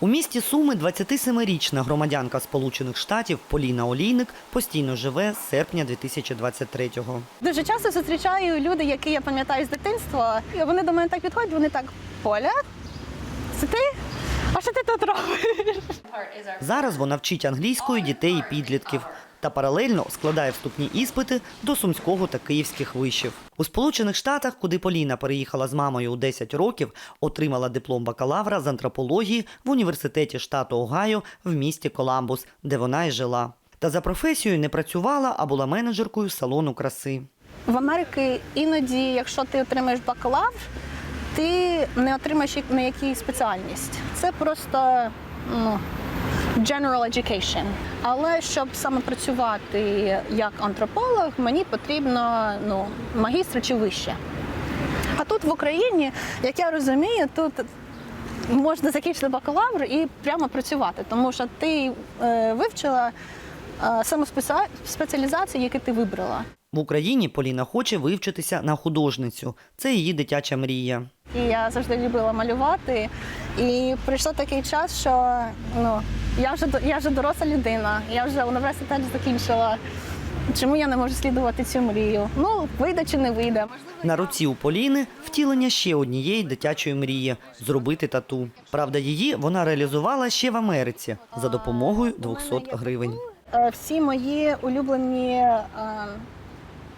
У місті Суми 27-річна громадянка Сполучених Штатів Поліна Олійник постійно живе з серпня 2023-го. Дуже часто зустрічаю люди, які я пам'ятаю з дитинства. І вони до мене так підходять, вони так, Поля, це ти? А що ти тут робиш? Зараз вона вчить англійської дітей і підлітків та паралельно складає вступні іспити до сумського та київських вишів. У Сполучених Штатах, куди Поліна переїхала з мамою у 10 років, отримала диплом бакалавра з антропології в університеті штату Огайо в місті Коламбус, де вона і жила. Та за професією не працювала, а була менеджеркою салону краси. В Америці іноді, якщо ти отримаєш бакалавр, ти не отримаєш як- на якій спеціальність. Це просто ну, general education. Але щоб саме працювати як антрополог, мені потрібно ну, магістр чи вище. А тут в Україні, як я розумію, тут можна закінчити бакалавр і прямо працювати, тому що ти е, вивчила е, саме спеціалізацію, яку ти вибрала. В Україні Поліна хоче вивчитися на художницю. Це її дитяча мрія. І я завжди любила малювати. І прийшов такий час, що ну, я вже я вже доросла людина, я вже університет закінчила. Чому я не можу слідувати цю мрію? Ну, вийде чи не вийде. На руці у Поліни втілення ще однієї дитячої мрії зробити тату. Правда, її вона реалізувала ще в Америці за допомогою 200 гривень. Е, Всі мої улюблені е,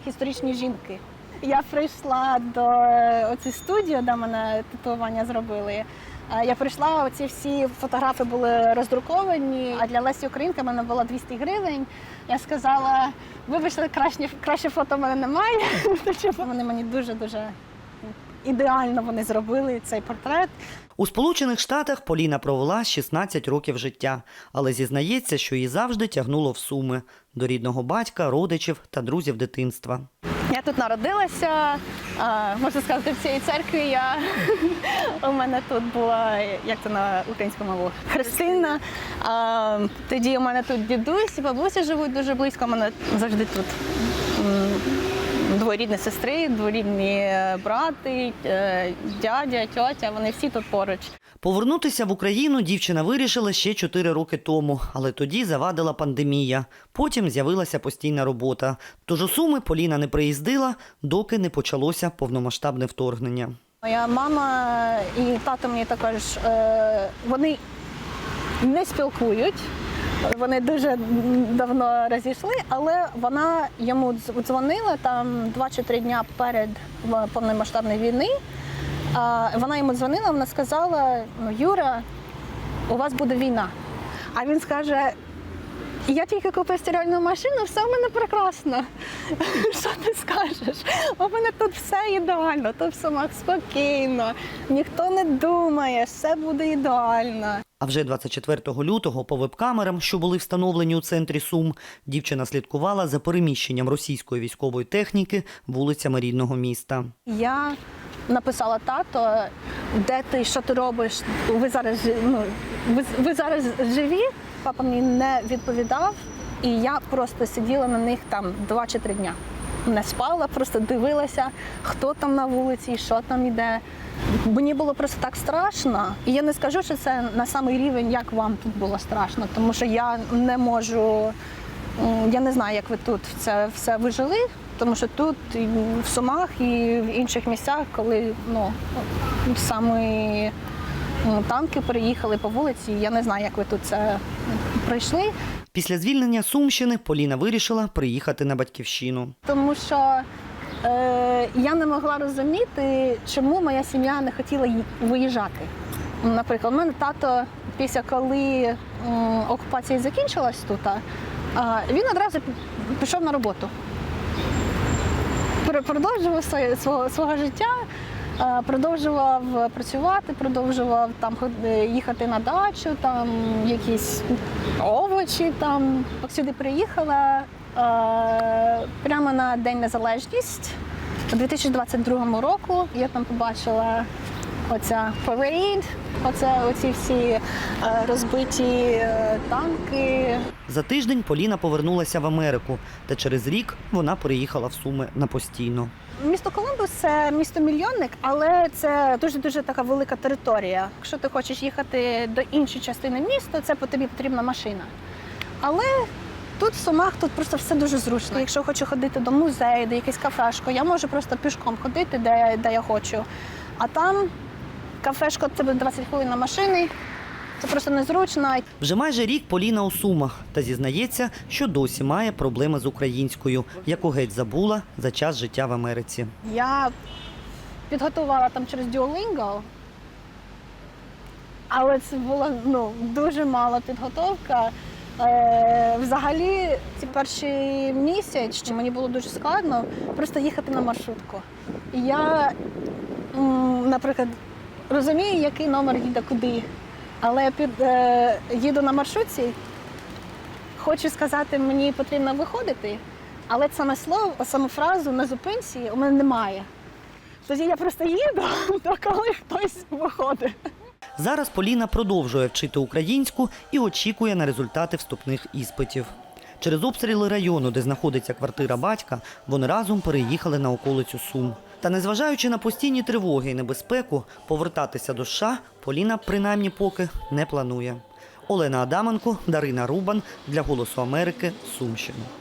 історичні жінки. Я прийшла до е, оцієї студії, де мене татуювання зробили. Я прийшла, оці всі фотографії були роздруковані. А для Лесі Українки в мене було 200 гривень. Я сказала, вибачте, краще, краще фото в мене немає. Тому Вони мені дуже дуже ідеально вони зробили цей портрет. У Сполучених Штатах Поліна провела 16 років життя, але зізнається, що її завжди тягнуло в суми до рідного батька, родичів та друзів дитинства. Я тут народилася, можна сказати, в цій церкві я у мене тут була, як це на українську мову, Христина. Тоді у мене тут дідусь бабуся живуть дуже близько. У мене завжди тут дворідні сестри, дворідні е, брати, е, дядя, тьотя. Вони всі тут поруч. Повернутися в Україну дівчина вирішила ще 4 роки тому, але тоді завадила пандемія. Потім з'явилася постійна робота. Тож у Суми Поліна не приїздила, доки не почалося повномасштабне вторгнення. Моя мама і тато мені також е, вони не спілкують. Вони дуже давно розійшли, але вона йому дз- дзвонила там два чи три дні перед повномасштабної війни. Вона йому дзвонила, вона сказала: ну, Юра, у вас буде війна. А він скаже: я тільки купив стиральну машину, все в мене прекрасно. Що ти скажеш? У мене тут все ідеально, тут все Макс, спокійно, ніхто не думає, все буде ідеально. А вже 24 лютого по веб-камерам, що були встановлені у центрі Сум, дівчина слідкувала за переміщенням російської військової техніки вулицями рідного міста. Я написала тато, де ти, що ти робиш? Ви зараз ну, ви, ви зараз живі? Папа мені не відповідав, і я просто сиділа на них там два чи три дня. Не спала, просто дивилася, хто там на вулиці, що там іде. Мені було просто так страшно. І я не скажу, що це на самий рівень, як вам тут було страшно, тому що я не можу. Я не знаю, як ви тут це все вижили, тому що тут і в Сумах і в інших місцях, коли ну, саме танки переїхали по вулиці, я не знаю, як ви тут це пройшли. Після звільнення Сумщини Поліна вирішила приїхати на батьківщину. Тому що е, я не могла розуміти, чому моя сім'я не хотіла виїжджати. Наприклад, у мене тато, після коли окупація закінчилась тут, він одразу пішов на роботу. Пр- Продовжував своє, свого, свого життя, продовжував працювати, продовжував там е, їхати на дачу, там якісь овочі. Там. Сюди приїхала е, прямо на День Незалежність у 2022 року. Я там побачила оця парейд, оце оці всі е, розбиті е, танки. За тиждень Поліна повернулася в Америку, та через рік вона переїхала в Суми на постійно. Місто Колумбус це місто мільйонник, але це дуже дуже така велика територія. Якщо ти хочеш їхати до іншої частини міста, це по тобі потрібна машина. Але тут в Сумах тут просто все дуже зручно. Якщо хочу ходити до музею, до якесь кафешко, я можу просто пішком ходити, де, де я хочу. А там кафешко це буде 20 хвилин на машини. Це просто незручно. Вже майже рік Поліна у Сумах та зізнається, що досі має проблеми з українською, яку геть забула за час життя в Америці. Я підготувала там через Duolingo, але це була ну, дуже мала підготовка. Е, взагалі, ці перший місяць мені було дуже складно просто їхати на маршрутку. І я, наприклад, розумію, який номер їде куди, але під, е, їду на маршрутці, хочу сказати, мені потрібно виходити, але саме слово, саме фразу на зупинці у мене немає. Тоді я просто їду, то коли хтось виходить. Зараз Поліна продовжує вчити українську і очікує на результати вступних іспитів. Через обстріли району, де знаходиться квартира батька, вони разом переїхали на околицю Сум. Та незважаючи на постійні тривоги і небезпеку, повертатися до США Поліна принаймні поки не планує. Олена Адаменко, Дарина Рубан для Голосу Америки, Сумщина.